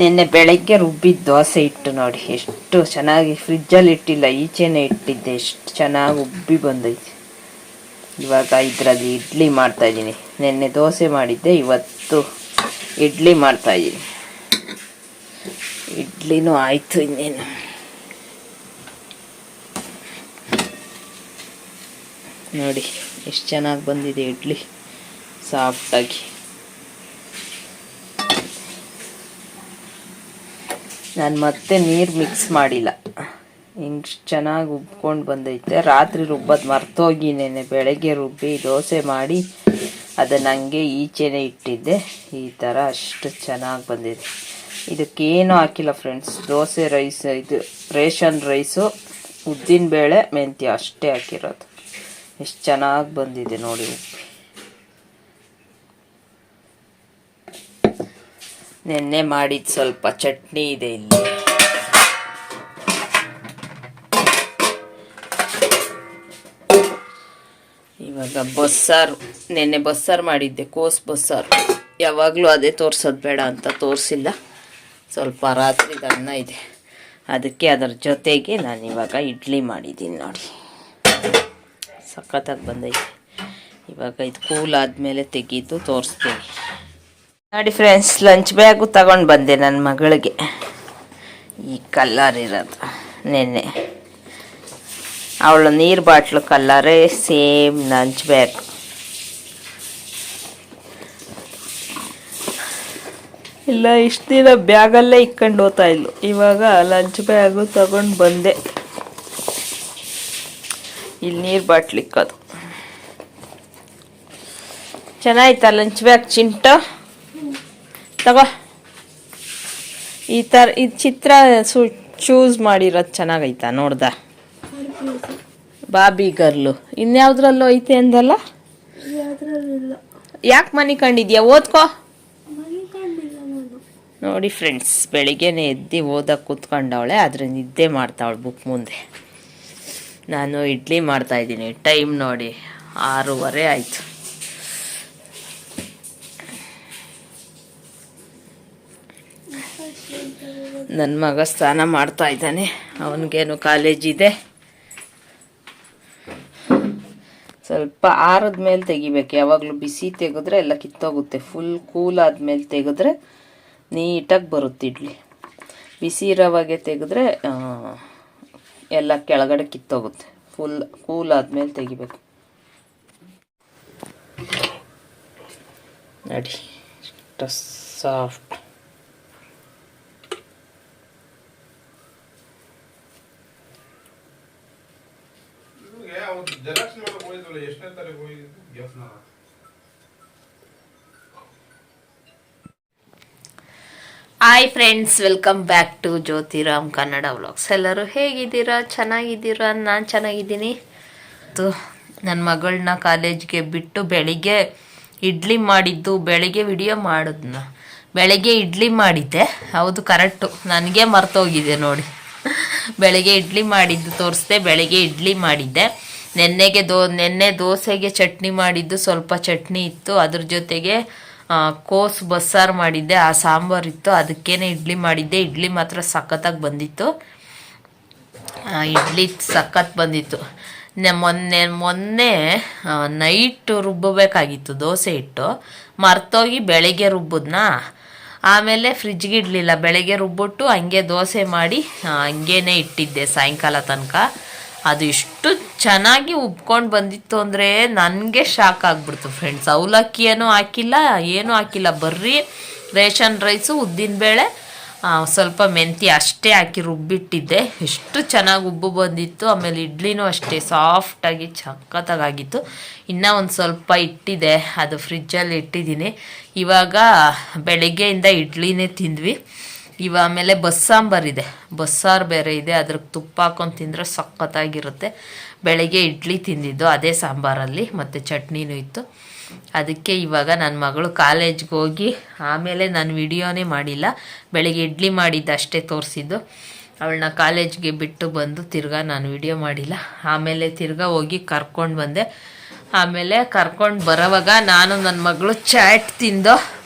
ನಿನ್ನೆ ಬೆಳಗ್ಗೆ ರುಬ್ಬಿದ ದೋಸೆ ಇಟ್ಟು ನೋಡಿ, ಎಷ್ಟು ಚೆನ್ನಾಗಿ ಫ್ರಿಜ್ಜಲ್ಲಿ ಇಟ್ಟಿಲ್ಲ, ಈಚೆನೆ ಇಟ್ಟಿದ್ದೆ, ಎಷ್ಟು ಚೆನ್ನಾಗಿ ಉಬ್ಬಿ ಬಂದೈತೆ. ಇವಾಗ ಇದರಲ್ಲಿ ಇಡ್ಲಿ ಮಾಡ್ತಾ ಇದ್ದೀನಿ. ನಿನ್ನೆ ದೋಸೆ ಮಾಡಿದ್ದೆ, ಇವತ್ತು ಇಡ್ಲಿ ಮಾಡ್ತಾ ಇದ್ದೀನಿ. ಇಡ್ಲಿನೂ ಆಯಿತು ಇನ್ನೇನು. ನೋಡಿ, ಎಷ್ಟು ಚೆನ್ನಾಗಿ ಬಂದಿದೆ ಇಡ್ಲಿ, ಸಾಫ್ಟಾಗಿ. ನಾನು ಮತ್ತೆ ನೀರು ಮಿಕ್ಸ್ ಮಾಡಿಲ್ಲ. ಹಿಂಗೆ ಚೆನ್ನಾಗಿ ಉಬ್ಕೊಂಡು ಬಂದೈತೆ. ರಾತ್ರಿ ರುಬ್ಬೋದು ಮರ್ತೋಗಿ ನೆನೆ ಬೆಳಗ್ಗೆ ರುಬ್ಬಿ ದೋಸೆ ಮಾಡಿ ಅದನ್ನು ಹಂಗೆ ಈಚೆನೆ ಇಟ್ಟಿದ್ದೆ. ಈ ಥರ ಅಷ್ಟು ಚೆನ್ನಾಗಿ ಬಂದಿದೆ ಇದಕ್ಕೇನು ಹಾಕಿಲ್ಲ ಫ್ರೆಂಡ್ಸ್ ದೋಸೆ ರೈಸ್, ಇದು ರೇಷನ್ ರೈಸು ಉದ್ದಿನ ಬೇಳೆ ಮೆಂತ್ಯ ಅಷ್ಟೇ ಹಾಕಿರೋದು. ಎಷ್ಟು ಚೆನ್ನಾಗಿ ಬಂದಿದೆ ನೋಡಿ ಉಪ್ಪಿ. ನೆನ್ನೆ ಮಾಡಿದ ಸ್ವಲ್ಪ ಚಟ್ನಿ ಇದೆ ಇಲ್ಲಿ. ಇವಾಗ ಬಸ್ಸಾರು, ನೆನ್ನೆ ಬಸ್ಸಾರು ಮಾಡಿದ್ದೆ, ಕೋಸ್ ಬಸ್ಸಾರು. ಯಾವಾಗಲೂ ಅದೇ ತೋರ್ಸೋದು ಬೇಡ ಅಂತ ತೋರಿಸಿಲ್ಲ. ಸ್ವಲ್ಪ ರಾತ್ರಿ ಅನ್ನ ಇದೆ. ಅದಕ್ಕೆ ಅದರ ಜೊತೆಗೆ ನಾನು ಇವಾಗ ಇಡ್ಲಿ ಮಾಡಿದ್ದೀನಿ ನೋಡಿ. ಸಖತ್ತಾಗಿ ಬಂದೈತೆ. ಇವಾಗ ಇದು ಕೂಲ್ ಆದಮೇಲೆ ತೆಗೆದು ತೋರಿಸ್ತೀನಿ. ನೋಡಿ ಫ್ರೆಂಡ್ಸ್ ಲಂಚ್ ಬ್ಯಾಗು ತಗೊಂಡು ಬಂದೆ ನನ್ನ ಮಗಳಿಗೆ. ಈ ಕಲ್ಲರ್ ಇರೋದು ನೆನ್ನೆ. ಅವಳು ನೀರು ಬಾಟ್ಲು ಕಲ್ಲರೇ ಸೇಮ್ ಲಂಚ್ ಬ್ಯಾಗ್ ಇಲ್ಲ, ಇಷ್ಟು ದಿನ ಬ್ಯಾಗಲ್ಲೇ ಇಕ್ಕಂಡು ಹೋಗ್ತಾ ಇದ್ಲು. ಇವಾಗ ಲಂಚ್ ಬ್ಯಾಗು ತಗೊಂಡು ಬಂದೆ. ಇಲ್ಲಿ ನೀರು ಬಾಟ್ಲು ಇಕ್ಕೋದು. ಚೆನ್ನಾಯ್ತಾ ಲಂಚ್ ಬ್ಯಾಗ್ ಚಿಂಟ? ತಗೋ. ಈ ಥರ ಈ ಚಿತ್ರ ಸು ಚೂಸ್ ಮಾಡಿರೋದು ಚೆನ್ನಾಗೈತ? ನೋಡ್ದ? ಬಾಬಿ ಗರ್ಲು. ಇನ್ಯಾವುದ್ರಲ್ಲೂ ಐತೆ ಅಂದಲ್ಲ? ಯಾಕೆ ಮನೆ ಕಂಡಿದ್ಯಾ? ಓದ್ಕೋ. ನೋಡಿ ಫ್ರೆಂಡ್ಸ್ ಬೆಳಿಗ್ಗೆನೆ ಎದ್ದು ಓದಕ್ಕೆ ಕೂತ್ಕೊಂಡವಳೆ ಆದರೆ ನಿದ್ದೆ ಮಾಡ್ತಾವಳೆ ಬುಕ್ ಮುಂದೆ. ನಾನು ಇಡ್ಲಿ ಮಾಡ್ತಾ ಇದ್ದೀನಿ. ಟೈಮ್ ನೋಡಿ ಆರೂವರೆ ಆಯಿತು. ನನ್ನ ಮಗ ಸ್ನಾನ ಮಾಡ್ತಾ ಇದ್ದಾನೆ. ಅವನಿಗೇನು ಕಾಲೇಜ್ ಇದೆ. ಸ್ವಲ್ಪ ಆರದ ಮೇಲೆ ತೆಗಿಬೇಕು. ಯಾವಾಗಲೂ ಬಿಸಿ ತೆಗೆದ್ರೆ ಎಲ್ಲ ಕಿತ್ತೋಗುತ್ತೆ. ಫುಲ್ ಕೂಲ್ ಆದಮೇಲೆ ತೆಗೆದ್ರೆ ನೀಟಾಗಿ ಬರುತ್ತೆ ಇಡ್ಲಿ. ಬಿಸಿ ಇರೋವಾಗೆ ತೆಗೆದ್ರೆ ಎಲ್ಲ ಕೆಳಗಡೆ ಕಿತ್ತೋಗುತ್ತೆ. ಫುಲ್ ಕೂಲ್ ಆದಮೇಲೆ ತೆಗಿಬೇಕು. ನೋಡಿ. Soft hi friends welcome back to Jyothiram Kannada vlogs ಎಲ್ಲರೂ ಹೇಗಿದ್ದೀರಾ? ಚೆನ್ನಾಗಿದ್ದೀರಾ? ನಾನು ಚೆನ್ನಾಗಿದ್ದೀನಿ. ನನ್ನ ಮಗಳನ್ನ ಕಾಲೇಜ್ಗೆ ಬಿಟ್ಟು ಬೆಳಿಗ್ಗೆ ಇಡ್ಲಿ ಮಾಡಿದ್ದು, ಬೆಳಿಗ್ಗೆ ವಿಡಿಯೋ ಮಾಡಿದ್ನ. ಬೆಳಿಗ್ಗೆ ಇಡ್ಲಿ ಮಾಡಿದ್ದೆ. ಹೌದು ಕರೆಕ್ಟು ನನಗೆ ಮರ್ತೋಗಿದೆ ನೋಡಿ. ಬೆಳಿಗ್ಗೆ ಇಡ್ಲಿ ಮಾಡಿದ್ದು ತೋರಿಸ್ದೆ, ಬೆಳಿಗ್ಗೆ ಇಡ್ಲಿ ಮಾಡಿದ್ದೆ. ನೆನ್ನೆಗೆ ದೋ, ನೆನ್ನೆ ದೋಸೆಗೆ ಚಟ್ನಿ ಮಾಡಿದ್ದು, ಸ್ವಲ್ಪ ಚಟ್ನಿ ಇತ್ತು. ಅದ್ರ ಜೊತೆಗೆ ಕೋಸು ಬಸ್ಸಾರು ಮಾಡಿದ್ದೆ, ಆ ಸಾಂಬಾರು ಇತ್ತು, ಅದಕ್ಕೇನೆ ಇಡ್ಲಿ ಮಾಡಿದ್ದೆ. ಇಡ್ಲಿ ಮಾತ್ರ ಸಖತ್ತಾಗಿ ಬಂದಿತ್ತು. ಇಡ್ಲಿ ಸಖತ್ ಬಂದಿತ್ತು. ನೆ, ಮೊನ್ನೆ ಮೊನ್ನೆ ನೈಟ್ ರುಬ್ಬಬೇಕಾಗಿತ್ತು ದೋಸೆ ಇಟ್ಟು ಮರ್ತೋಗಿ ಬೆಳಗ್ಗೆ ರುಬ್ಬದ್ನಾ? ಆಮೇಲೆ ಫ್ರಿಜ್ಗೆ ಇಡಲಿಲ್ಲ. ಬೆಳಗ್ಗೆ ರುಬ್ಬಿಟ್ಟು ಹಂಗೆ ದೋಸೆ ಮಾಡಿ ಹಂಗೇನೆ ಇಟ್ಟಿದ್ದೆ ಸಾಯಂಕಾಲ ತನಕ. ಅದು ಇಷ್ಟು ಚೆನ್ನಾಗಿ ಉಬ್ಕೊಂಡು ಬಂದಿತ್ತು ಅಂದರೆ ನನಗೆ ಶಾಕ್ ಆಗ್ಬಿಡ್ತು ಫ್ರೆಂಡ್ಸ್ ಅವಲಕ್ಕಿ ಏನೂ ಹಾಕಿಲ್ಲ ಏನೂ ಹಾಕಿಲ್ಲ. ಬರ್ರಿ ರೇಷನ್ ರೈಸು, ಉದ್ದಿನ ಬೇಳೆ ಸ್ವಲ್ಪ ಮೆಂತ್ಯ ಅಷ್ಟೇ ಹಾಕಿ ರುಬ್ಬಿಟ್ಟಿದ್ದೆ. ಎಷ್ಟು ಚೆನ್ನಾಗಿ ಉಬ್ಬು ಬಂದಿತ್ತು. ಆಮೇಲೆ ಇಡ್ಲಿನೂ ಅಷ್ಟೇ ಸಾಫ್ಟಾಗಿ ಚಕ್ಕತ್ತಾಗಿತ್ತು ಇನ್ನೂ ಒಂದು ಸ್ವಲ್ಪ ಇಟ್ಟಿದೆ. ಅದು ಫ್ರಿಜ್ಜಲ್ಲಿ ಇಟ್ಟಿದ್ದೀನಿ. ಇವಾಗ ಬೆಳಗ್ಗೆಯಿಂದ ಇಡ್ಲಿನೇ ತಿಂದ್ವಿ. ಇವ ಆಮೇಲೆ ಬಸ್ಸಾಂಬಾರ್ ಇದೆ. ಬಸ್ಸಾರು ಬೇರೆ ಇದೆ. ಅದ್ರಿಗೆ ತುಪ್ಪ ಹಾಕೊಂಡು ತಿಂದರೆ ಸಖತ್ತಾಗಿರುತ್ತೆ. ಬೆಳಗ್ಗೆ ಇಡ್ಲಿ ತಿಂದಿದ್ದು ಅದೇ ಸಾಂಬಾರಲ್ಲಿ, ಮತ್ತು ಚಟ್ನಿನೂ ಇತ್ತು. ಅದಕ್ಕೆ ಇವಾಗ ನನ್ನ ಮಗಳು ಕಾಲೇಜ್ಗೆ ಹೋಗಿ ಆಮೇಲೆ ನಾನು ವಿಡಿಯೋನೇ ಮಾಡಿಲ್ಲ. ಬೆಳಗ್ಗೆ ಇಡ್ಲಿ ಮಾಡಿದ್ದು ಅಷ್ಟೇ ತೋರಿಸಿದ್ದು. ಅವಳನ್ನ ಕಾಲೇಜ್ಗೆ ಬಿಟ್ಟು ಬಂದು ತಿರ್ಗಾ ನಾನು ವಿಡಿಯೋ ಮಾಡಿಲ್ಲ. ಆಮೇಲೆ ತಿರ್ಗಾ ಹೋಗಿ ಕರ್ಕೊಂಡು ಬಂದೆ. ಆಮೇಲೆ ಕರ್ಕೊಂಡು ಬರೋವಾಗ ನಾನು ನನ್ನ ಮಗಳು ಚಾಟ್ ತಿಂದು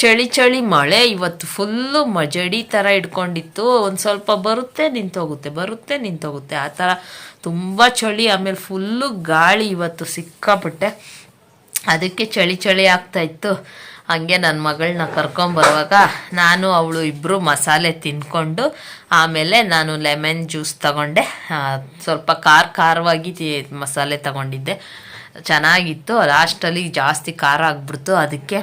ಚಳಿ ಚಳಿ ಮಳೆ, ಇವತ್ತು ಫುಲ್ಲು ಮಜಡಿ ಥರ ಇಟ್ಕೊಂಡಿತ್ತು. ಒಂದು ಸ್ವಲ್ಪ ಬರುತ್ತೆ, ನಿಂತೋಗುತ್ತೆ ಬರುತ್ತೆ, ನಿಂತೋಗುತ್ತೆ. ಆ ಥರ ತುಂಬ ಚಳಿ, ಆಮೇಲೆ ಫುಲ್ಲು ಗಾಳಿ ಇವತ್ತು ಸಿಕ್ಕಾಪಟ್ಟೆ. ಅದಕ್ಕೆ ಚಳಿ ಚಳಿ ಆಗ್ತಾ ಇತ್ತು. ಹಂಗೆ ನನ್ನ ಮಗಳನ್ನ ಕರ್ಕೊಂಬರುವಾಗ ನಾನು, ಅವಳು ಇಬ್ಬರು ಮಸಾಲೆ ತಿನ್ಕೊಂಡು ಆಮೇಲೆ ನಾನು ಲೆಮನ್ ಜ್ಯೂಸ್ ತಗೊಂಡೆ. ಸ್ವಲ್ಪ ಖಾರ ಖಾರವಾಗಿ ಮಸಾಲೆ ತಗೊಂಡಿದ್ದೆ. ಚೆನ್ನಾಗಿತ್ತು. ಲಾಸ್ಟಲ್ಲಿ ಜಾಸ್ತಿ ಖಾರ ಆಗ್ಬಿಡ್ತು. ಅದಕ್ಕೆ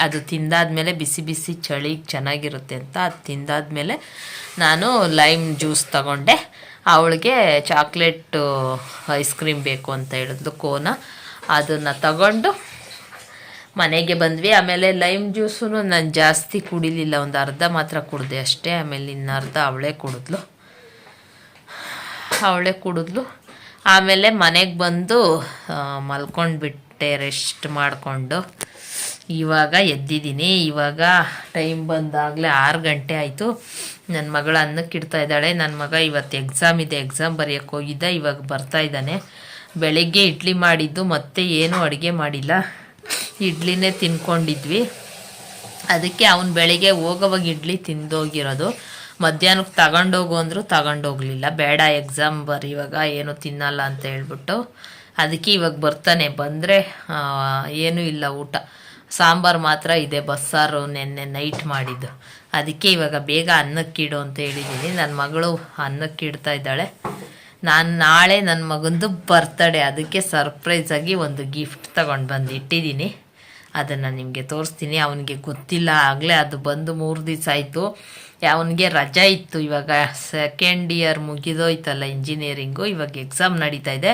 ಅದು ತಿಂದಾದಮೇಲೆ ಬಿಸಿ ಬಿಸಿ ಚಳಿಗೆ ಚೆನ್ನಾಗಿರುತ್ತೆ ಅಂತ ಅದು ತಿಂದಾದಮೇಲೆ ನಾನು ಲೈಮ್ ಜ್ಯೂಸ್ ತಗೊಂಡೆ. ಅವಳಿಗೆ ಚಾಕ್ಲೇಟ್ ಐಸ್ ಕ್ರೀಮ್ ಬೇಕು ಅಂತ ಹೇಳಿದ್ಲು ಕೋನ. ಅದನ್ನು ತಗೊಂಡು ಮನೆಗೆ ಬಂದ್ವಿ. ಆಮೇಲೆ ಲೈಮ್ ಜ್ಯೂಸು ನಾನು ಜಾಸ್ತಿ ಕುಡಿಲಿಲ್ಲ. ಒಂದು ಅರ್ಧ ಮಾತ್ರ ಕುಡಿದೆ ಅಷ್ಟೇ. ಆಮೇಲೆ ಇನ್ನು ಅರ್ಧ ಅವಳೇ ಕುಡಿದ್ಲು. ಅವಳೇ ಕುಡಿದ್ಲು. ಆಮೇಲೆ ಮನೆಗೆ ಬಂದು ಮಲ್ಕೊಂಡ್ಬಿಟ್ಟೆ, ರೆಸ್ಟ್ ಮಾಡಿಕೊಂಡು. ಇವಾಗ ಎದ್ದಿದ್ದೀನಿ. ಇವಾಗ ಟೈಮ್ ಬಂದಾಗಲೇ ಆರು ಗಂಟೆ ಆಯಿತು. ನನ್ನ ಮಗಳು ಅನ್ನಕ್ಕೆ ಇಡ್ತಾ ಇದ್ದಾಳೆ. ನನ್ನ ಮಗ ಇವತ್ತು ಎಕ್ಸಾಮ್ ಇದೆ. ಎಕ್ಸಾಮ್ ಬರೆಯೋಕ್ಕೆ ಹೋಗಿದ್ದ. ಇವಾಗ ಬರ್ತಾ ಇದ್ದಾನೆ. ಬೆಳಗ್ಗೆ ಇಡ್ಲಿ ಮಾಡಿದ್ದು. ಮತ್ತೆ ಏನೂ ಅಡುಗೆ ಮಾಡಿಲ್ಲ. ಇಡ್ಲಿನೇ ತಿನ್ಕೊಂಡಿದ್ವಿ. ಅದಕ್ಕೆ ಅವನು ಬೆಳಿಗ್ಗೆ ಹೋಗೋವಾಗ ಇಡ್ಲಿ ತಿಂದೋಗಿರೋದು. ಮಧ್ಯಾಹ್ನಕ್ಕೆ ತಗೊಂಡೋಗು ಅಂದರು ತಗೊಂಡೋಗ್ಲಿಲ್ಲ. ಬೇಡ ಎಕ್ಸಾಮ್ ಬರೀವಾಗ ಏನು ತಿನ್ನಲ್ಲ ಅಂತ ಹೇಳ್ಬಿಟ್ಟು. ಅದಕ್ಕೆ ಇವಾಗ ಬರ್ತಾನೆ. ಬಂದರೆ ಏನೂ ಇಲ್ಲ ಊಟ. ಸಾಂಬಾರು ಮಾತ್ರ ಇದೆ ಬಸ್ಸಾರು ನೆನ್ನೆ ನೈಟ್ ಮಾಡಿದ್ದು. ಅದಕ್ಕೆ ಇವಾಗ ಬೇಗ ಅನ್ನಕ್ಕಿಡು ಅಂತ ಹೇಳಿದ್ದೀನಿ ನನ್ನ ಮಗಳು ಅನ್ನಕ್ಕಿಡ್ತಾ ಇದ್ದಾಳೆ. ನಾನು ನಾಳೆ ನನ್ನ ಮಗಂದು ಬರ್ತಡೇ ಅದಕ್ಕೆ ಸರ್ಪ್ರೈಸಾಗಿ ಒಂದು ಗಿಫ್ಟ್ ತಗೊಂಡು ಬಂದು ಇಟ್ಟಿದ್ದೀನಿ ಅದನ್ನು ನಿಮಗೆ ತೋರಿಸ್ತೀನಿ. ಅವನಿಗೆ ಗೊತ್ತಿಲ್ಲ. ಆಗಲೇ ಅದು ಬಂದು ಮೂರು ದಿವಸ ಆಯಿತು. ಅವನಿಗೆ ರಜಾ ಇತ್ತು. ಇವಾಗ ಸೆಕೆಂಡ್ ಇಯರ್ ಮುಗಿದೋಯ್ತಲ್ಲ ಇಂಜಿನಿಯರಿಂಗು ಇವಾಗ ಎಕ್ಸಾಮ್ ನಡೀತಾ ಇದೆ.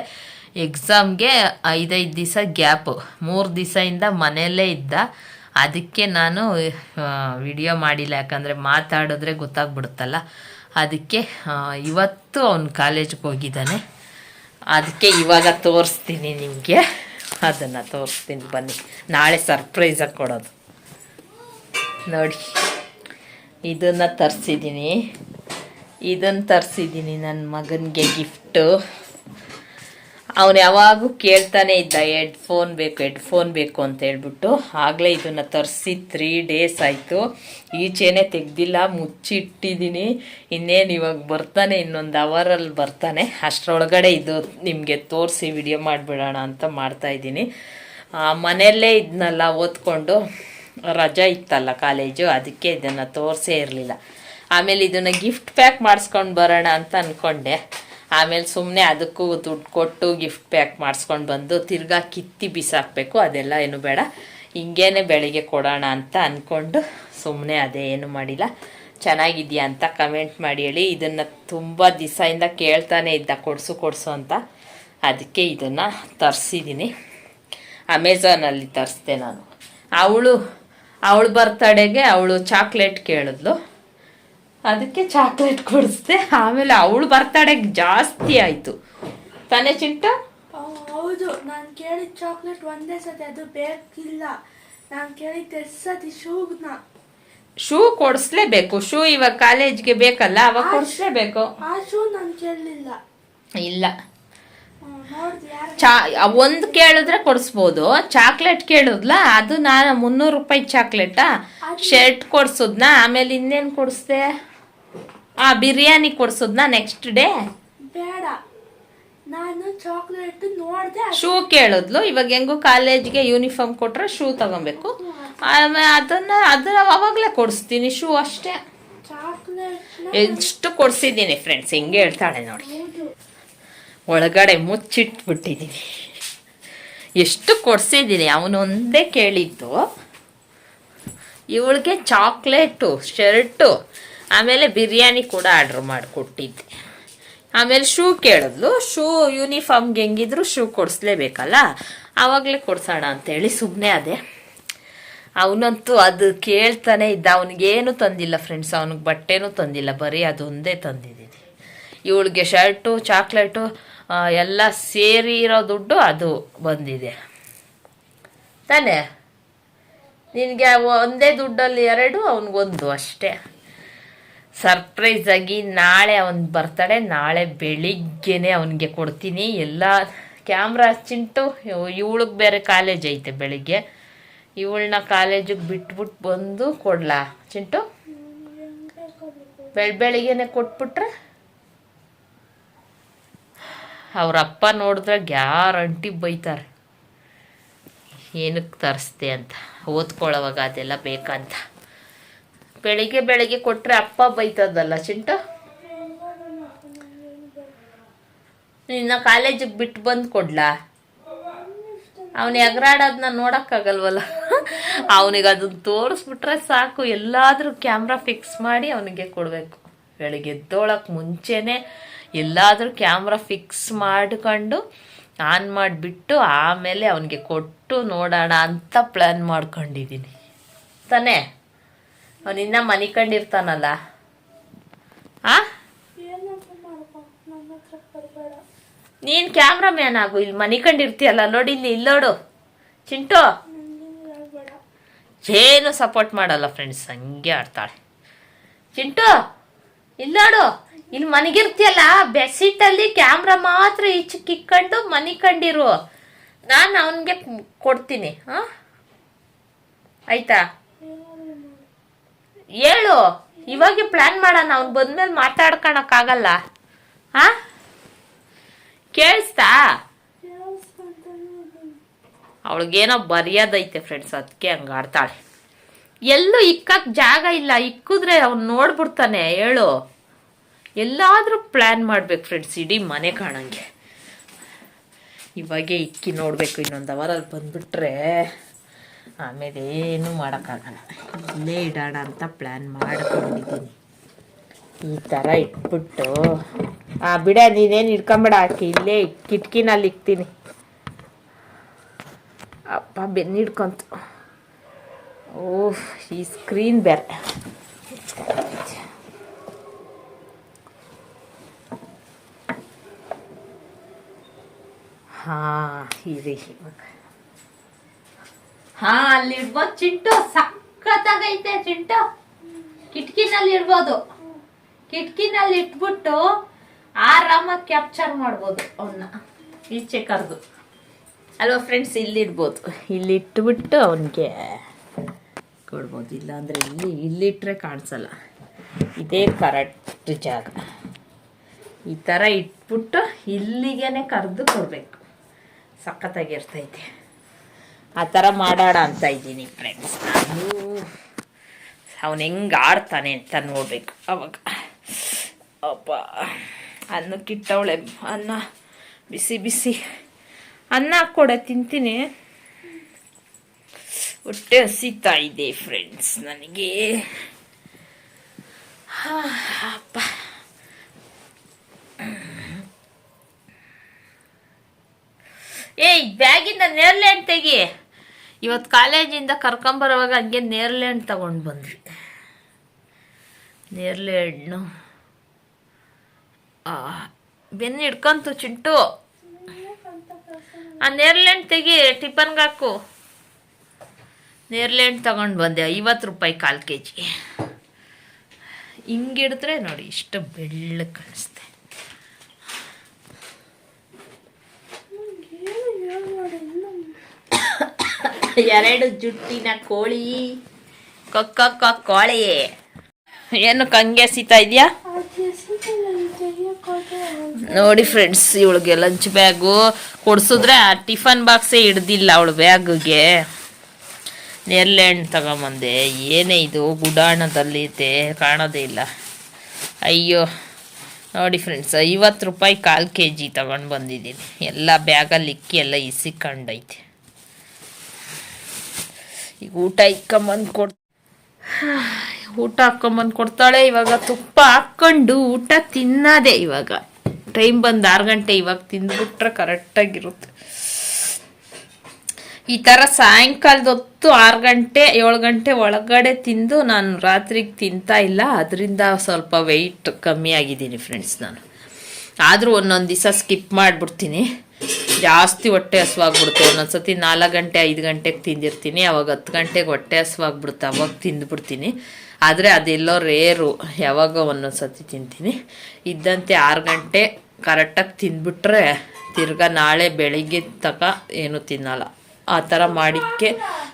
ಎಕ್ಸಾಮ್ಗೆ ಐದೈದು ದಿವಸ ಗ್ಯಾಪು ಮೂರು ದಿವಸದಿಂದ ಮನೆಯಲ್ಲೇ ಇದ್ದ. ಅದಕ್ಕೆ ನಾನು ವಿಡಿಯೋ ಮಾಡಿಲ್ಲ. ಯಾಕಂದರೆ ಮಾತಾಡಿದ್ರೆ ಗೊತ್ತಾಗ್ಬಿಡುತ್ತಲ್ಲ. ಅದಕ್ಕೆ ಇವತ್ತು ಅವನು ಕಾಲೇಜ್ಗೆ ಹೋಗಿದ್ದಾನೆ. ಅದಕ್ಕೆ ಇವಾಗ ತೋರಿಸ್ತೀನಿ ನಿಮಗೆ. ಅದನ್ನು ತೋರಿಸ್ತೀನಿ ಬನ್ನಿ. ನಾಳೆ ಸರ್ಪ್ರೈಸಾಗಿ ಕೊಡೋದು. ನೋಡಿ. ಇದನ್ನು ತರಿಸಿದ್ದೀನಿ ಇದನ್ನು ತರಿಸಿದ್ದೀನಿ ನನ್ನ ಮಗನಿಗೆ ಗಿಫ್ಟು ಅವನು ಯಾವಾಗೂ ಕೇಳ್ತಾನೆ ಇದ್ದ ಹೆಡ್ಫೋನ್ ಬೇಕು ಹೆಡ್ಫೋನ್ ಬೇಕು ಅಂತ ಹೇಳ್ಬಿಟ್ಟು ಆಗಲೇ ಇದನ್ನು ತರಿಸಿ ತ್ರೀ ಡೇಸ್ ಆಯಿತು. ಈಚೆನೇ ತೆಗ್ದಿಲ್ಲ ಮುಚ್ಚಿಟ್ಟಿದ್ದೀನಿ ಇನ್ನೇನು ಇವಾಗ ಬರ್ತಾನೆ, ಇನ್ನೊಂದು ಅವರಲ್ಲಿ ಬರ್ತಾನೆ. ಅಷ್ಟರೊಳಗಡೆ ಇದು ನಿಮಗೆ ತೋರಿಸಿ ವಿಡಿಯೋ ಮಾಡಿಬಿಡೋಣ ಅಂತ ಮಾಡ್ತಾಯಿದ್ದೀನಿ ಮನೆಯಲ್ಲೇ ಇದನ್ನೆಲ್ಲ ಓದ್ಕೊಂಡು ರಜಾ ಇತ್ತಲ್ಲ ಕಾಲೇಜು, ಅದಕ್ಕೆ ಇದನ್ನು ತೋರಿಸೇ ಇರಲಿಲ್ಲ. ಆಮೇಲೆ ಇದನ್ನು ಗಿಫ್ಟ್ ಪ್ಯಾಕ್ ಮಾಡಿಸ್ಕೊಂಡು ಬರೋಣ ಅಂತ ಅಂದ್ಕೊಂಡೆ ಆಮೇಲೆ ಸುಮ್ಮನೆ ಅದಕ್ಕೂ ದುಡ್ಡು ಕೊಟ್ಟು ಗಿಫ್ಟ್ ಪ್ಯಾಕ್ ಮಾಡಿಸ್ಕೊಂಡು ಬಂದು ತಿರ್ಗಾ ಕಿತ್ತಿ ಬಿಸಾಕಬೇಕು, ಅದೆಲ್ಲ ಏನು ಬೇಡ. ಹಿಂಗೇನೆ ಬೆಳಿಗ್ಗೆ ಕೊಡೋಣ ಅಂತ ಅಂದ್ಕೊಂಡು ಸುಮ್ಮನೆ ಅದೇ ಏನು ಮಾಡಿಲ್ಲ. ಚೆನ್ನಾಗಿದೆಯಾ ಅಂತ ಕಮೆಂಟ್ ಮಾಡಿ ಹೇಳಿ, ಇದನ್ನು ತುಂಬ ದಿವಸದಿಂದ ಕೇಳ್ತಾನೆ ಇದ್ದ, ಕೊಡಿಸು ಕೊಡಿಸು ಅಂತ. ಅದಕ್ಕೆ ಇದನ್ನು ತರಿಸಿದ್ದೀನಿ ಅಮೆಝಾನಲ್ಲಿ ತರಿಸ್ದೆ ನಾನು. ಅವಳು ಅವಳು ಬರ್ತಡೆಗೆ ಅವಳು ಚಾಕ್ಲೇಟ್ ಕೇಳಿದ್ಲು. ಅದಕ್ಕೆ ಚಾಕ್ಲೇಟ್ ಕೊಡಿಸ್ದೆ. ಆಮೇಲೆ ಅವಳು ಬರ್ತಡೆಗೆ ಜಾಸ್ತಿ ಆಯಿತು. ತಾನೇ ಚಿಂಟ? ಹೌದು. ನಾನು ಕೇಳಿದ ಚಾಕ್ಲೇಟ್ ಒಂದೇ ಸತಿ ಅದು ಬೇಕಿಲ್ಲ. ನಾನು ಕೇಳಿದ ಎಷ್ಟು ಸತಿ ಶೂಗ್ನ? ಶೂ ಕೊಡಿಸ್ಲೇಬೇಕು. ಶೂ ಇವಾಗ ಕಾಲೇಜ್ಗೆ ಬೇಕಲ್ಲ ಅವಾಗ ಕೊಡಿಸ್ಲೇಬೇಕು. ಆ ಶೂ ನಾನು ಕೇಳಲಿಲ್ಲ. ಇಲ್ಲ. ಚಾ ಒಂದು ಕೇಳಿದ್ರೆ ಕೊಡಿಸ್ಬೋದು. ಚಾಕ್ಲೇಟ್ ಕೇಳಿದ್ಲ ಅದು ನಾನು ಮುನ್ನೂರು ರೂಪಾಯಿ ಚಾಕ್ಲೇಟಾ? ಶರ್ಟ್ ಕೊಡ್ಸೋದ್ನ ಆಮೇಲೆ ಇನ್ನೇನು ಕೊಡಿಸ್ದೆ? ಆ ಬಿರಿಯಾನಿ ಕೊಡ್ಸೋದ್ನ ನೆಕ್ಸ್ಟ್ ಡೇ ಬೇಡ. ನಾನು ಚಾಕ್ಲೇಟ್ ನೋಡಿದೆ ಶೂ ಕೇಳಿದ್ಲು ಇವಾಗ ಹೆಂಗು ಕಾಲೇಜ್ಗೆ ಯೂನಿಫಾರ್ಮ್ ಕೊಟ್ರೆ ಶೂ ತಗೊಬೇಕು. ಆಮೇಲೆ ಅದನ್ನ ಅದನ್ನ ಅವಾಗಲೇ ಕೊಡಿಸ್ತೀನಿ ಶೂ ಅಷ್ಟೇ. ಎಷ್ಟು ಕೊಡಿಸಿದ್ದೀನಿ ಫ್ರೆಂಡ್ಸ್ ಹಿಂಗೆ ಹೇಳ್ತಾಳೆ ನೋಡಿ. ಒಳಗಡೆ ಮುಚ್ಚಿಟ್ಬಿಟ್ಟಿದ್ದೀನಿ ಎಷ್ಟು ಕೊಡ್ಸಿದ್ದೀನಿ ಅವನೊಂದೇ ಕೇಳಿದ್ದು. ಇವಳಿಗೆ ಚಾಕ್ಲೇಟು, ಶರ್ಟು, ಆಮೇಲೆ ಬಿರಿಯಾನಿ ಕೂಡ ಆರ್ಡ್ರ್ ಮಾಡಿಕೊಟ್ಟಿದ್ದೆ. ಆಮೇಲೆ ಶೂ ಕೇಳಿದ್ಲು. ಶೂ, ಯೂನಿಫಾರ್ಮ್ಗೆ ಹೆಂಗಿದ್ರು ಶೂ ಕೊಡಿಸ್ಲೇಬೇಕಲ್ಲ, ಆವಾಗಲೇ ಕೊಡ್ಸೋಣ ಅಂತೇಳಿ ಸುಮ್ಮನೆ ಅದೇ ಅವನಂತೂ ಅದು ಕೇಳ್ತಾನೆ ಇದ್ದ. ಅವನಿಗೇನು ತಂದಿಲ್ಲ ಫ್ರೆಂಡ್ಸ್ ಅವನಿಗೆ ಬಟ್ಟೆನೂ ತಂದಿಲ್ಲ. ಬರೀ ಅದೊಂದೇ ತಂದಿದ್ದೀನಿ. ಇವಳಿಗೆ ಶರ್ಟು, ಚಾಕ್ಲೇಟು ಎಲ್ಲ ಸೇರಿ ಇರೋ ದುಡ್ಡು ಅದು ಬಂದಿದೆ. ತಾನೇ? ನಿನಗೆ ಒಂದೇ ದುಡ್ಡಲ್ಲಿ ಎರಡು, ಅವನಿಗೊಂದು ಅಷ್ಟೇ. ಸರ್ಪ್ರೈಸ್ ಆಗಿ ನಾಳೆ ಅವನ ಬರ್ತಾಳೆ ನಾಳೆ ಬೆಳಿಗ್ಗೆನೆ ಅವನಿಗೆ ಕೊಡ್ತೀನಿ. ಎಲ್ಲ ಕ್ಯಾಮ್ರಾ ಚಿಂಟು, ಇವಳಿಗೆ ಬೇರೆ ಕಾಲೇಜ್ ಐತೆ ಬೆಳಿಗ್ಗೆ. ಇವಳನ್ನ ಕಾಲೇಜಿಗೆ ಬಿಟ್ಬಿಟ್ಟು ಬಂದು ಕೊಡ್ಲಾ ಚಿಂಟು? ಬೆಳ, ಬೆಳಿಗ್ಗೆನೆ ಕೊಟ್ಬಿಟ್ರೆ? ಅವ್ರ ಅಪ್ಪ ನೋಡಿದ್ರೆ ಗ್ಯಾರಂಟಿ ಬೈತಾರೆ? ಏನಕ್ಕೆ ತರಿಸ್ದೆ ಅಂತ, ಓದ್ಕೊಳ್ಳೋವಾಗ ಅದೆಲ್ಲ ಬೇಕಂತ. ಬೆಳಿಗ್ಗೆ ಬೆಳಿಗ್ಗೆ ಕೊಟ್ಟರೆ ಅಪ್ಪ ಬೈತದಲ್ಲ ಚಿಂಟು? ನಿನ್ನ ಕಾಲೇಜಿಗೆ ಬಿಟ್ಟು ಬಂದು ಕೊಡ್ಲಾ? ಅವನು ಎಗರಾಡೋದನ್ನ ನೋಡೋಕ್ಕಾಗಲ್ವಲ್ಲ? ಅವನಿಗೆ ಅದನ್ನ ತೋರಿಸ್ಬಿಟ್ರೆ ಸಾಕು, ಎಲ್ಲಾದರೂ ಕ್ಯಾಮ್ರಾ ಫಿಕ್ಸ್ ಮಾಡಿ ಅವನಿಗೆ ಕೊಡಬೇಕು. ಬೆಳಿಗ್ಗೆ ಎದ್ದೋಳಕ್ಕೆ ಮುಂಚೆನೇ ಎಲ್ಲಾದರೂ ಕ್ಯಾಮ್ರಾ ಫಿಕ್ಸ್ ಮಾಡ್ಕೊಂಡು ಆನ್ ಮಾಡಿಬಿಟ್ಟು ಆಮೇಲೆ ಅವನಿಗೆ ಕೊಟ್ಟು ನೋಡೋಣ ಅಂತ ಪ್ಲ್ಯಾನ್ ಮಾಡ್ಕೊಂಡಿದ್ದೀನಿ ತಾನೇ? ಅವನಿನ್ನ ಮನೆ ಕಂಡಿರ್ತಾನಲ್ಲ ಆ? ಮ್ಯಾನ್ ನೀನು ಕ್ಯಾಮ್ರಾಮ್ಯಾನ್ ಆಗು, ಇಲ್ಲಿ ಮನೆ ಕಂಡಿರ್ತೀಯಲ್ಲ ನೋಡಿ, ಇಲ್ಲಿ ಇಲ್ಲೋಡು ಚಿಂಟು. ಏನು ಸಪೋರ್ಟ್ ಮಾಡಲ್ಲ ಫ್ರೆಂಡ್ಸ್ ಹಂಗೆ ಆಡ್ತಾಳೆ. ಚಿಂಟು ಇಲ್ಲೋಡು ಇಲ್ಲಿ ಮನೆಗಿರ್ತಿಯಲ್ಲ, ಬೆಡ್ಶೀಟಲ್ಲಿ ಕ್ಯಾಮ್ರಾ ಮಾತ್ರ ಈಚೆ ಕಿಕ್ಕೊಂಡು ಮನೆ ಕಂಡಿರು. ನಾನು ಅವನಿಗೆ ಕೊಡ್ತೀನಿ, ಹಾಂ? ಆಯ್ತಾ? ಹೇಳು, ಇವಾಗ ಪ್ಲ್ಯಾನ್ ಮಾಡೋಣ, ಅವ್ನು ಬಂದ್ಮೇಲೆ ಮಾತಾಡ್ಕೊಳಕ್ಕಾಗಲ್ಲ. ಹಾಂ? ಕೇಳಿಸ್ತಾ. ಅವಳಿಗೇನೋ ಬರೆಯೋದೈತೆ ಫ್ರೆಂಡ್ಸ್ ಅದಕ್ಕೆ ಹಂಗೆ ಆಡ್ತಾಳೆ. ಎಲ್ಲೂ ಇಕ್ಕಕ್ಕೆ ಜಾಗ ಇಲ್ಲ, ಇಕ್ಕಿದ್ರೆ ಅವ್ನು ನೋಡ್ಬಿಡ್ತಾನೆ, ಹೇಳು. ಎಲ್ಲಾದರೂ ಪ್ಲ್ಯಾನ್ ಮಾಡ್ಬೇಕು ಫ್ರೆಂಡ್ಸ್ ಇಡೀ ಮನೆ ಕಾಣಂಗೆ. ಇವಾಗೆ ಇಕ್ಕಿ ನೋಡಬೇಕು, ಇನ್ನೊಂದು ಅವರಲ್ಲಿ ಬಂದ್ಬಿಟ್ರೆ ಆಮೇಲೆ ಏನು ಮಾಡೋಕ್ಕಾಗಲ್ಲ. ಇಲ್ಲೇ ಇಡೋಣ ಅಂತ ಪ್ಲ್ಯಾನ್ ಮಾಡ್ಕೊಂಡಿದ್ದೀನಿ. ಈ ಥರ ಇಟ್ಬಿಟ್ಟು. ಆ, ಬಿಡ, ನೀನೇನು ಇಟ್ಕೊಂಬೇಡ ಹಾಕಿ ಇಲ್ಲೇ ಕಿಟಕಿನಲ್ಲಿ ಇಕ್ತೀನಿ. ಅಪ್ಪ, ಬೆನ್ನಿಡ್ಕೊಂತು. ಓಹ್, ಈ ಸ್ಕ್ರೀನ್ ಬೇರೆ. ಹಾ ಇರಿ ಇವಾಗ ಹಾ ಅಲ್ಲಿ ಇಡ್ಬೋದು ಚಿಂಟು ಸಖತ್ತಾಗೈತೆ ಚಿಂಟು ಕಿಟಕಿನಲ್ಲಿ ಇಡ್ಬೋದು ಕಿಟಕಿನಲ್ಲಿ ಇಟ್ಬಿಟ್ಟು ಆರಾಮಾಗಿ ಕ್ಯಾಪ್ಚರ್ ಮಾಡ್ಬೋದು ಅವನ್ನ ಈಚೆ ಕರೆದು. ಅಲ್ವಾ ಫ್ರೆಂಡ್ಸ್ ಇಲ್ಲಿಡ್ಬೋದು ಇಲ್ಲಿ ಇಟ್ಬಿಟ್ಟು ಅವನಿಗೆ ಕೊಡ್ಬೋದು. ಇಲ್ಲಾಂದರೆ ಇಲ್ಲಿ, ಇಲ್ಲಿಟ್ರೆ ಕಾಣಿಸಲ್ಲ. ಇದೇ ಕರೆಕ್ಟ್ ಜಾಗ. ಈ ಥರ ಇಟ್ಬಿಟ್ಟು ಇಲ್ಲಿಗೇನೆ ಕರೆದು ಕೊಡಬೇಕು. ಸಖತ್ತಾಗಿರ್ತೈತೆ. ಆ ಥರ ಮಾಡೋಣ ಅಂತ ಇದ್ದೀನಿ ಫ್ರೆಂಡ್ಸ್ ನಾನು ಅವನು ಹೆಂಗೆ ಆಡ್ತಾನೆ ಅಂತ ನೋಡಬೇಕು ಅವಾಗ. ಅಪ್ಪ ಅನ್ನಕ್ಕಿಟ್ಟವಳೆ ಅನ್ನ ಬಿಸಿ ಬಿಸಿ. ಅನ್ನ ಕೊಡೆ ತಿಂತೀನಿ. ಹೊಟ್ಟೆ ಹಸಿತಾ ಇದೆ ಫ್ರೆಂಡ್ಸ್ ನನಗೆ. ಹಾ, ಅಪ್ಪ ಏಯ್, ಬ್ಯಾಗಿಂದ ಹಣ್ಣು ತೆಗಿ. ಇವತ್ತು ಕಾಲೇಜಿಂದ ಕರ್ಕೊಂಬರುವಾಗ ಹಂಗೆ ಹಣ್ಣು ತಗೊಂಡು ಬಂದ್ವಿ ನೇರಳೆ ಹಣ್ಣು ಬೆನ್ನು ಹಿಡ್ಕೊಂತು ಚಿಂಟು. ಆ ನೇರಳೆ ಹಣ್ಣು ತೆಗಿ, ಟಿಫನ್ಗೆ ಹಾಕು. ನೇರಳೆ ಹಣ್ಣು ತಗೊಂಡು ಬಂದೆ, ಐವತ್ತು ರೂಪಾಯಿ ಕಾಲು ಕೆ ಜಿ ಹಿಂಗಿಡಿದ್ರೆ ನೋಡಿ, ಇಷ್ಟು ಬೆಳ್ಳಗೆ ಕಾಣಿಸ್ತೆ ಏನು ಹೇಳ್ಬೇಡ ಇನ್ನು ಎರಡು ಜುಟ್ಟಿನ ಕೋಳಿ. ಕೊಕ್ಕ ಕೋಳಿ ಏನು ಕಂಗೆ ಸೀತಾ ಇದೆಯಾ? ನೋಡಿ ಫ್ರೆಂಡ್ಸ್ ಇವಳಿಗೆ ಲಂಚ್ ಬ್ಯಾಗು ಕೊಡ್ಸಿದ್ರೆ ಟಿಫನ್ ಬಾಕ್ಸೇ ಹಿಡ್ದಿಲ್ಲ ಅವಳು ಬ್ಯಾಗ್ಗೆ ನೇರ್ಲೆ ಹಣ್ಣು ತಗೊಂಬಂದೆ. ಏನೇ ಇದು ಗುಡಾಣದಲ್ಲಿದೆ ಕಾಣೋದೇ ಇಲ್ಲ. ಅಯ್ಯೋ, ನೋಡಿ ಫ್ರೆಂಡ್ಸ್ ಐವತ್ತು ರೂಪಾಯಿ ಕಾಲು ಕೆ ಜಿ ತಗೊಂಡು ಬಂದಿದ್ದೀನಿ. ಎಲ್ಲ ಬ್ಯಾಗಲ್ಲಿ ಇಕ್ಕಿ ಎಲ್ಲ ಇಸಿಕೊಂಡೈತೆ. ಈಗ ಊಟ ಇಕ್ಕೊಂಬಂದು ಕೊಡ್ ಊಟ ಹಾಕ್ಕೊಂಬಂದು ಕೊಡ್ತಾಳೆ. ಇವಾಗ ತುಪ್ಪ ಹಾಕ್ಕೊಂಡು ಊಟ ತಿನ್ನೋದೆ ಇವಾಗ. ಟೈಮ್ ಬಂದು ಆರು ಗಂಟೆ ಇವಾಗ ತಿಂದ್ಬಿಟ್ರೆ ಕರೆಕ್ಟಾಗಿರುತ್ತೆ ಈ ಥರ ಸಾಯಂಕಾಲದ ಹೊತ್ತು ಆರು ಗಂಟೆ, ಏಳು ಗಂಟೆ ಒಳಗಡೆ ತಿಂದು ನಾನು ರಾತ್ರಿಗೆ ತಿಂತಾ ಇಲ್ಲ. ಅದರಿಂದ ಸ್ವಲ್ಪ ವೆಯ್ಟ್ ಕಮ್ಮಿ ಆಗಿದ್ದೀನಿ ಫ್ರೆಂಡ್ಸ್ ನಾನು. ಆದರೂ ಒಂದೊಂದು ದಿವಸ ಸ್ಕಿಪ್ ಮಾಡಿಬಿಡ್ತೀನಿ. ಜಾಸ್ತಿ ಹೊಟ್ಟೆ ಹಸುವಾಗ್ಬಿಡುತ್ತೆ. ಒಂದೊಂದ್ಸತಿ ನಾಲ್ಕು ಗಂಟೆ ಐದು ಗಂಟೆಗೆ ತಿಂದಿರ್ತೀನಿ. ಅವಾಗ ಹತ್ತು ಗಂಟೆಗೆ ಹೊಟ್ಟೆ ಹಸುವಾಗ್ಬಿಡುತ್ತೆ. ಅವಾಗ ತಿಂದ್ಬಿಡ್ತೀನಿ. ಆದರೆ ಅದೆಲ್ಲೋ ರೇರು. ಯಾವಾಗ ಒಂದೊಂದ್ಸತಿ ತಿಂತೀನಿ. ಇದ್ದಂತೆ ಆರು ಗಂಟೆ ಕರೆಕ್ಟಾಗಿ ತಿಂದ್ಬಿಟ್ರೆ ತಿರ್ಗಾ ನಾಳೆ ಬೆಳಿಗ್ಗೆ ತಕ ಏನು ತಿನ್ನಲ್ಲ. ಆ ಥರ ಮಾಡಿಕ್ಕೆ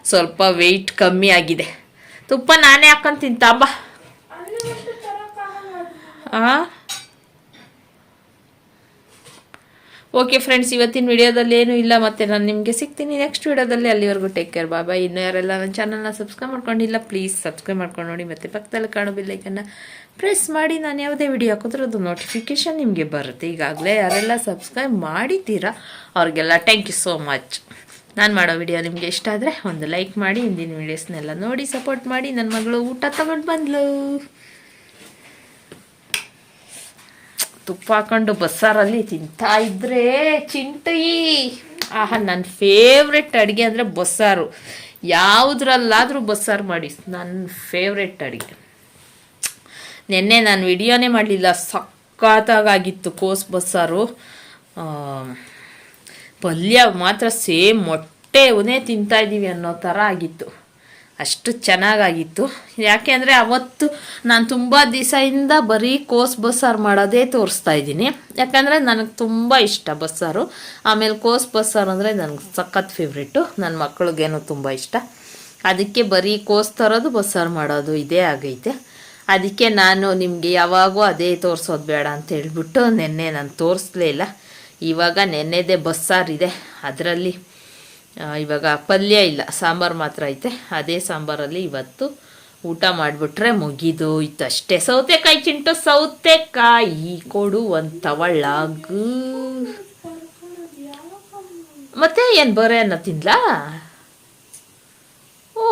ಸ್ವಲ್ಪ ವೆಯ್ಟ್ ಕಮ್ಮಿ ಆಗಿದೆ. ತುಪ್ಪ ನಾನೇ ಹಾಕೊಂಡು ತಿಂತಾಂಬ ಅಲ್ಲಿ ಎಷ್ಟು ತರೋಕ್ಕಾಗಲ್ಲ ಅದು. ಆ ಓಕೆ ಫ್ರೆಂಡ್ಸ್ ಇವತ್ತಿನ ವಿಡಿಯೋದಲ್ಲಿ ಏನೂ ಇಲ್ಲ, ಮತ್ತೆ ನಾನು ನಿಮಗೆ ಸಿಗ್ತೀನಿ ನೆಕ್ಸ್ಟ್ ವಿಡಿಯೋದಲ್ಲಿ. ಅಲ್ಲಿವರೆಗೂ ಟೇಕ್ ಕೇರ್ ಬಾಬಾ ಇನ್ನೂ ಯಾರೆಲ್ಲ ನನ್ನ ಚಾನಲ್ನ ಸಬ್ಸ್ಕ್ರೈಬ್ ಮಾಡ್ಕೊಂಡಿಲ್ಲ ಪ್ಲೀಸ್ ಸಬ್ಸ್ಕ್ರೈಬ್ ಮಾಡ್ಕೊಂಡು ನೋಡಿ. ಮತ್ತೆ ಪಕ್ಕದಲ್ಲಿ ಕಾಣೋ ಬಿಲ್ಲೈಕನ್ನು ಪ್ರೆಸ್ ಮಾಡಿ. ನಾನು ಯಾವುದೇ ವಿಡಿಯೋ ಹಾಕಿದ್ರೂ ಅದು ನೋಟಿಫಿಕೇಶನ್ ನಿಮಗೆ ಬರುತ್ತೆ. ಈಗಾಗಲೇ ಯಾರೆಲ್ಲ ಸಬ್ಸ್ಕ್ರೈಬ್ ಮಾಡಿದ್ದೀರಾ, ಅವ್ರಿಗೆಲ್ಲ ಥ್ಯಾಂಕ್ ಯು ಸೋ ಮಚ್ ನಾನು ಮಾಡೋ ವಿಡಿಯೋ ನಿಮಗೆ ಇಷ್ಟ ಆದರೆ ಒಂದು ಲೈಕ್ ಮಾಡಿ, ಹಿಂದಿನ ವೀಡಿಯೋಸ್ನೆಲ್ಲ ನೋಡಿ ಸಪೋರ್ಟ್ ಮಾಡಿ. ನನ್ನ ಮಗಳು ಊಟ ತಗೊಂಡು ಬಂದ್ಲು. ತುಪ್ಪ ಹಾಕೊಂಡು ಬಸ್ಸಾರಲ್ಲಿ ತಿಂತಾ ಇದ್ರೆ ಚಿಂಟಿ. ಆಹಾ ನನ್ನ ಫೇವ್ರೆಟ್ ಅಡುಗೆ ಅಂದರೆ ಬಸ್ಸಾರು. ಯಾವುದ್ರಲ್ಲಾದರೂ ಬಸ್ಸಾರು ಮಾಡಿ. ನನ್ನ ಫೇವ್ರೆಟ್ ಅಡುಗೆ. ನಿನ್ನೆ ನಾನು ವಿಡಿಯೋನೇ ಮಾಡಲಿಲ್ಲ. ಸಖತ್ತಾಗಿತ್ತು ಕೋಸ್ ಬಸ್ಸಾರು. ಪಲ್ಯ ಮಾತ್ರ ಸೇಮ್ ಮೊಟ್ಟೆ ತಿಂತಾ ಇದ್ದೀವಿ ಅನ್ನೋ ಥರ ಆಗಿತ್ತು. ಅಷ್ಟು ಚೆನ್ನಾಗಾಗಿತ್ತು. ಯಾಕೆ ಅಂದರೆ ಅವತ್ತು ನಾನು ತುಂಬ ದಿವಸದಿಂದ ಬರೀ ಕೋಸ್ ಬಸ್ಸಾರು ಮಾಡೋದೇ ತೋರಿಸ್ತಾ ಇದ್ದೀನಿ. ಯಾಕಂದರೆ ನನಗೆ ತುಂಬ ಇಷ್ಟ ಬಸ್ಸಾರು. ಆಮೇಲೆ ಕೋಸ್ ಬಸ್ಸಾರು ಅಂದರೆ ನನಗೆ ಸಖತ್ ಫೇವ್ರೇಟು ನನ್ನ ಮಕ್ಕಳಿಗೇನು ತುಂಬ ಇಷ್ಟ. ಅದಕ್ಕೆ ಬರೀ ಕೋಸ್ ತರೋದು ಬಸ್ಸಾರು ಮಾಡೋದು ಇದೇ ಆಗೈತೆ. ಅದಕ್ಕೆ ನಾನು ನಿಮಗೆ ಯಾವಾಗೂ ಅದೇ ತೋರಿಸೋದು ಬೇಡ ಅಂತ ಹೇಳ್ಬಿಟ್ಟು ನಿನ್ನೆ ನಾನು ತೋರಿಸ್ಲೇ ಇಲ್ಲ. ಇವಾಗ ನೆನ್ನೆದೇ ಬಸ್ಸಾರಿದೆ ಅದರಲ್ಲಿ ಇವಾಗ ಪಲ್ಯ ಇಲ್ಲ, ಸಾಂಬಾರು ಮಾತ್ರ ಐತೆ. ಅದೇ ಸಾಂಬಾರಲ್ಲಿ ಇವತ್ತು ಊಟ ಮಾಡಿಬಿಟ್ರೆ ಮುಗಿದು ಇತ್ತು ಅಷ್ಟೇ. ಸೌತೆಕಾಯಿ ಚಿಂಟು, ಸೌತೆಕಾಯಿ ಕೊಡು ಒಂದು ತವಳ್ಳಾಗು ಮತ್ತೆ ಏನು ಬರೇ ಅನ್ನ ತಿನ್ಲಾ ಓ,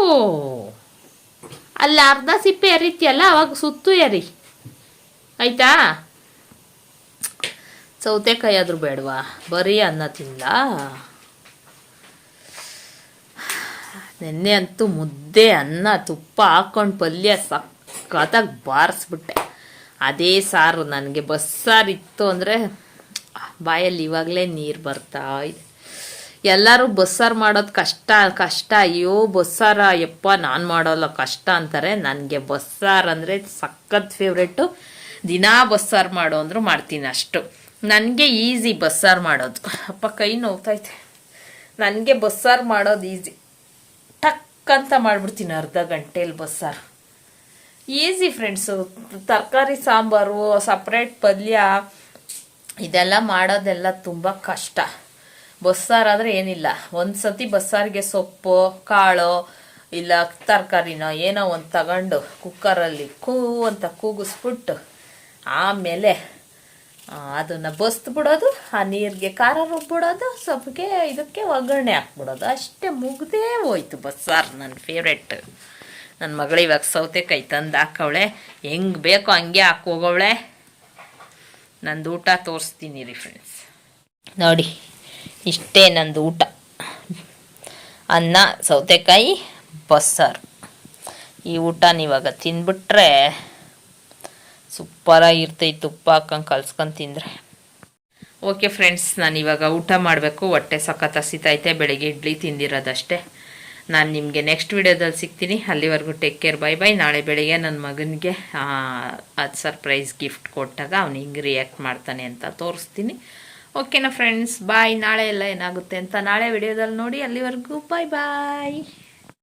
ಅಲ್ಲಿ ಅರ್ಧ ಸಿಪ್ಪೆ ಎರಿತಿಯಲ್ಲ, ಅವಾಗ ಸುತ್ತು ಎರಿ. ಆಯ್ತಾ? ಸೌತೆಕಾಯಿ ಆದರೂ ಬೇಡವಾ? ಬರೀ ಅನ್ನ ತಿನ್ಲಾ ನೆನ್ನೆ ಅಂತೂ ಮುದ್ದೆ, ಅನ್ನ, ತುಪ್ಪ ಹಾಕೊಂಡು ಪಲ್ಯ ಸಖತ್ತಾಗಿ ಬಾರಿಸ್ಬಿಟ್ಟೆ. ಅದೇ ಸಾರು ನನಗೆ ಬಸ್ಸಾರು ಇತ್ತು ಅಂದರೆ ಬಾಯಲ್ಲಿ ಇವಾಗಲೇ ನೀರು ಬರ್ತಾ ಇದೆ. ಎಲ್ಲರೂ ಬಸ್ಸಾರು ಮಾಡೋದು ಕಷ್ಟ ಕಷ್ಟ. ಅಯ್ಯೋ, ಬಸ್ಸಾರ ಯಪ್ಪ, ನಾನು ಮಾಡೋಲ್ಲ ಕಷ್ಟ ಅಂತಾರೆ. ನನಗೆ ಬಸ್ಸಾರು ಅಂದರೆ ಸಖತ್ ಫೇವ್ರೇಟು ದಿನಾ ಬಸ್ಸಾರು ಮಾಡು ಅಂದರೂ ಮಾಡ್ತೀನಿ ಅಷ್ಟು. ನನಗೆ ಈಸಿ ಬಸ್ಸಾರು ಮಾಡೋದು. ಅಪ್ಪ ಕೈ ನೋವ್ತೈತೆ ನನಗೆ ಬಸ್ಸಾರು ಮಾಡೋದು ಈಸಿ ಅಂತ ಮಾಡಿಬಿಡ್ತೀನಿ ಅರ್ಧ ಗಂಟೆಲಿ ಬಸ್ಸಾರು ಈಸಿ ಫ್ರೆಂಡ್ಸು ತರಕಾರಿ, ಸಾಂಬಾರು ಸಪ್ರೇಟ್ ಪಲ್ಯ, ಇದೆಲ್ಲ ಮಾಡೋದೆಲ್ಲ ತುಂಬ ಕಷ್ಟ. ಬಸ್ಸಾರಾದರೆ ಏನಿಲ್ಲ. ಒಂದು ಸತಿ ಬಸ್ಸಾರಿಗೆ ಸೊಪ್ಪು, ಕಾಳು, ಇಲ್ಲ ತರಕಾರಿನೋ ಏನೋ ಒಂದು ತಗೊಂಡು ಕುಕ್ಕರಲ್ಲಿ ಕೂ ಅಂತ ಕೂಗಿಸ್ಬಿಟ್ಟು ಆಮೇಲೆ ಅದನ್ನ ಬಸ್ದ್ಬಿಡೋದು, ಆ ನೀರಿಗೆ ಖಾರ ರುಬ್ಬಿಡೋದು, ಸೊಪ್ಪಿಗೆ ಇದಕ್ಕೆ ಒಗ್ಗರಣೆ ಹಾಕ್ಬಿಡೋದು. ಅಷ್ಟೇ ಮುಗ್ದೇ ಹೋಯ್ತು ಬಸ್ಸಾರು ನನ್ನ ಫೇವ್ರೆಟ್ ನನ್ನ ಮಗಳು ಇವಾಗ ಸೌತೆಕಾಯಿ ತಂದು ಹಾಕವಳೆ. ಹೆಂಗೆ ಬೇಕೋ ಹಂಗೆ ಹಾಕೋಗವಳೆ ನಂದು ಊಟ ತೋರಿಸ್ತೀನಿ ರೀ ಫ್ರೆಂಡ್ಸ್ ನೋಡಿ, ಇಷ್ಟೇ ನಂದು ಊಟ. ಅನ್ನ, ಸೌತೆಕಾಯಿ ಬಸ್ಸಾರು ಈ ಊಟನ ಇವಾಗ ತಿಂದ್ಬಿಟ್ರೆ ಸೂಪರಾಗಿರ್ತೈತೆ, ತುಪ್ಪ ಹಾಕೊಂಡು ಕಲ್ಸ್ಕೊಂಡು ತಿಂದರೆ. ಓಕೆ ಫ್ರೆಂಡ್ಸ್ ನಾನು ಇವಾಗ ಊಟ ಮಾಡಬೇಕು, ಹೊಟ್ಟೆ ಸಖತ್ ಹಸಿತೈತೆ, ಬೆಳಗ್ಗೆ ಇಡ್ಲಿ ತಿಂದಿರೋದಷ್ಟೇ. ನಾನು ನಿಮಗೆ ನೆಕ್ಸ್ಟ್ ವಿಡಿಯೋದಲ್ಲಿ ಸಿಗ್ತೀನಿ, ಅಲ್ಲಿವರೆಗೂ ಟೇಕ್ ಕೇರ್ ಬೈ ಬೈ ನಾಳೆ ಬೆಳಿಗ್ಗೆ ನನ್ನ ಮಗನಿಗೆ ಅದು ಸರ್ಪ್ರೈಸ್ ಗಿಫ್ಟ್ ಕೊಟ್ಟಾಗ ಅವ್ನು ಹಿಂಗೆ ರಿಯಾಕ್ಟ್ ಮಾಡ್ತಾನೆ ಅಂತ ತೋರಿಸ್ತೀನಿ. ಓಕೆನಾ ಫ್ರೆಂಡ್ಸ್ ಬಾಯ್ ನಾಳೆ ಎಲ್ಲ ಏನಾಗುತ್ತೆ ಅಂತ ನಾಳೆ ವಿಡಿಯೋದಲ್ಲಿ ನೋಡಿ, ಅಲ್ಲಿವರೆಗೂ ಬಾಯ್ ಬಾಯ್